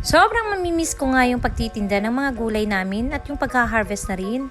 Sobrang mamimiss ko nga yung pagtitinda ng mga gulay namin at yung pagka-harvest na rin.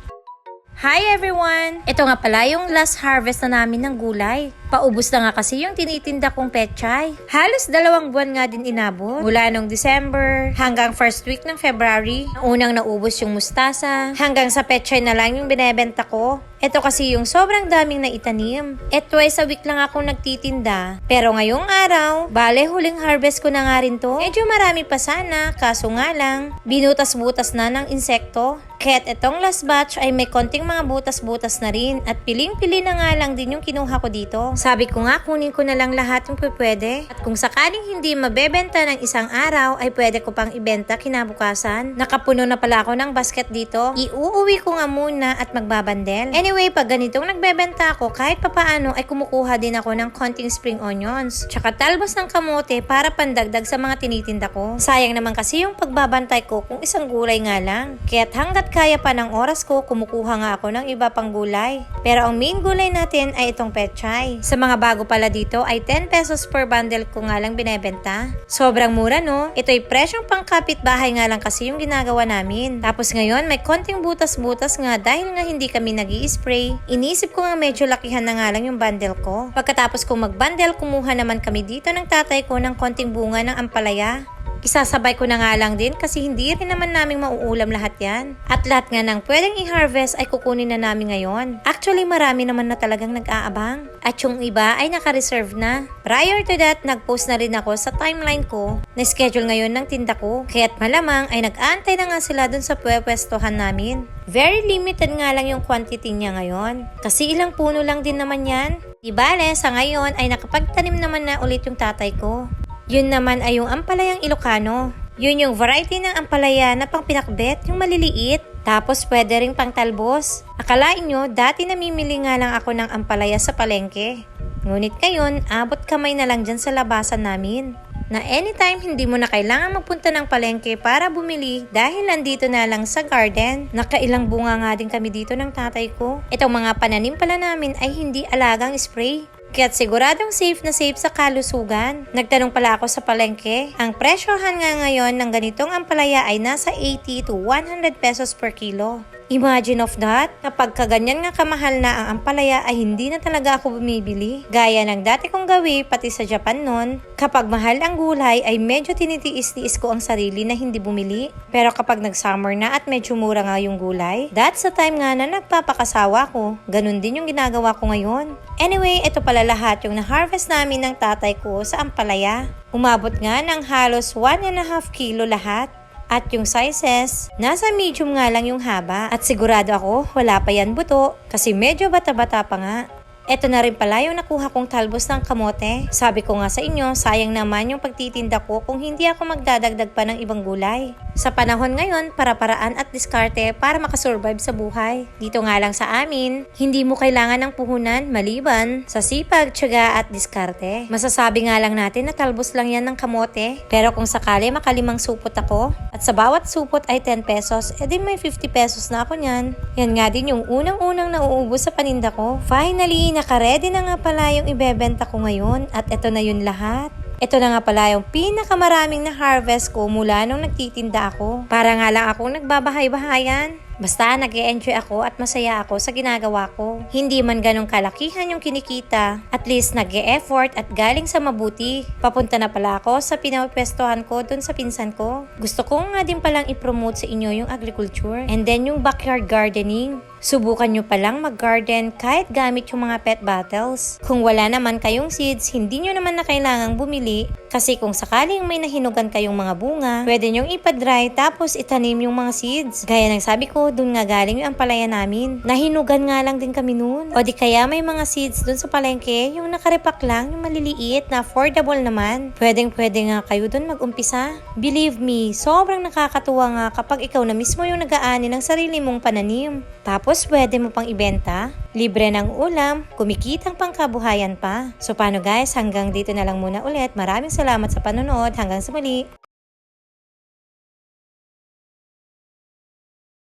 Hi everyone! Ito nga pala yung last harvest na namin ng gulay. Paubos na nga kasi yung tinitinda kong pechay. Halos dalawang buwan nga din inabot. Mula nung December hanggang first week ng February. Unang naubos yung mustasa. Hanggang sa pechay na lang yung binebenta ko. Ito kasi yung sobrang daming naitanim. At twice a week lang ako nagtitinda. Pero ngayong araw, bale huling harvest ko na nga rin to. Medyo marami pa sana, kaso nga lang, binutas-butas na ng insekto. Kaya't itong last batch ay may konting mga butas-butas na rin at piling-pili na nga lang din yung kinuha ko dito. Sabi ko nga kunin ko na lang lahat yung pwede. At kung sakaling hindi mabebenta ng isang araw ay pwede ko pang ibenta kinabukasan. Nakapuno na pala ako ng basket dito. Iuuwi ko nga muna at magbabandel. Anyway, pag ganitong nagbebenta ako, kahit papaano ay kumukuha din ako ng konting spring onions. Tsaka talbos ng kamote para pandagdag sa mga tinitinda ko. Sayang naman kasi yung pagbabantay ko kung isang gulay nga lang. Kaya't hanggat kaya pa ng oras ko, kumukuha nga ako ng iba pang gulay. Pero ang main gulay natin ay itong pechay. Sa mga bago pala dito ay 10 pesos per bundle ko nga lang binebenta. Sobrang mura no? Ito ay presyong pangkapit bahay nga lang kasi yung ginagawa namin. Tapos ngayon may konting butas-butas nga dahil nga hindi kami nag spray Inisip ko nga medyo lakihan na nga lang yung bundle ko. Pagkatapos kong mag-bundle, kumuha naman kami dito ng tatay ko ng konting bunga ng ampalaya. Isasabay ko na nga lang din kasi hindi rin naman namin mauulam lahat yan. At lahat nga ng pwedeng i-harvest ay kukunin na namin ngayon. Actually, marami naman na talagang nag-aabang. At yung iba ay naka-reserve na. Prior to that, nag-post na rin ako sa timeline ko na schedule ngayon ng tinda ko. Kaya't malamang ay nag-aantay na nga sila dun sa pwepestohan namin. Very limited nga lang yung quantity niya ngayon. Kasi ilang puno lang din naman yan. Di bale, sa ngayon ay nakapagtanim naman na ulit yung tatay ko. Yun naman ay yung ampalayang Ilocano. Yun yung variety ng ampalaya na pang pinakbet, yung maliliit. Tapos pwede rin pang talbos. Akalain nyo, dati namimili nga lang ako ng ampalaya sa palengke. Ngunit ngayon, abot kamay na lang dyan sa labasan namin. Na anytime hindi mo na kailangan magpunta ng palengke para bumili dahil nandito na lang sa garden. Nakailang bunga nga din kami dito ng tatay ko. Itong mga pananim pala namin ay hindi alagang spray. Kaya't siguradong safe na safe sa kalusugan. Nagtanong pala ako sa palengke. Ang presyohan nga ngayon ng ganitong ampalaya ay nasa 80 to 100 pesos per kilo. Imagine of that, kapag kaganyan nga kamahal na ang ampalaya ay hindi na talaga ako bumibili. Gaya ng dati kong gawi pati sa Japan noon, kapag mahal ang gulay ay medyo tinitiis-tiis ko ang sarili na hindi bumili. Pero kapag nag-summer na at medyo mura nga yung gulay, that's the time nga na nagpapakasawa ko. Ganun din yung ginagawa ko ngayon. Anyway, ito pala lahat yung na-harvest namin ng tatay ko sa ampalaya. Umabot nga ng halos 1.5 kilo lahat. At yung sizes, nasa medium nga lang yung haba. At sigurado ako, wala pa yan buto. Kasi medyo bata-bata pa nga. Ito na rin pala yung nakuha kong talbos ng kamote. Sabi ko nga sa inyo, sayang naman yung pagtitinda ko kung hindi ako magdadagdag pa ng ibang gulay. Sa panahon ngayon, para-paraan at diskarte para makasurvive sa buhay. Dito nga lang sa amin, hindi mo kailangan ng puhunan maliban sa sipag, tiyaga at diskarte. Masasabi nga lang natin na talbos lang yan ng kamote. Pero kung sakali makalimang supot ako, at sa bawat supot ay 10 pesos, edi may 50 pesos na ako niyan. Yan nga din yung unang-unang nauubos sa paninda ko. Finally, nakaredy na nga pala yung ibebenta ko ngayon at ito na yun lahat. Ito na nga pala yung pinakamaraming na harvest ko mula nung nagtitinda ako. Para nga lang akong nagbabahay-bahayan. Basta nag enjoy ako at masaya ako sa ginagawa ko. Hindi man ganong kalakihan yung kinikita, at least nag effort at galing sa mabuti. Papunta na pala ako sa pinapwestohan ko dun sa pinsan ko. Gusto ko nga din palang i-promote sa inyo yung agriculture and then yung backyard gardening. Subukan nyo palang mag-garden kahit gamit yung mga pet bottles. Kung wala naman kayong seeds, hindi nyo naman na kailangang bumili kasi kung sakaling may nahinugan kayong mga bunga, pwede nyong ipa-dry tapos itanim yung mga seeds. Gaya ng sabi ko, dun nga galing yung palaya namin. Nahinugan nga lang din kami noon. O di kaya may mga seeds dun sa palengke, yung nakarepak lang, yung maliliit na affordable naman. Pwedeng pwede nga kayo dun mag-umpisa. Believe me, sobrang nakakatuwa nga kapag ikaw na mismo yung nag-aani ng sarili mong pananim. Tapos pwede mo pang ibenta. Libre ng ulam, kumikitang pangkabuhayan pa. So paano guys, hanggang dito na lang muna ulit. Maraming salamat sa panonood. Hanggang sa muli.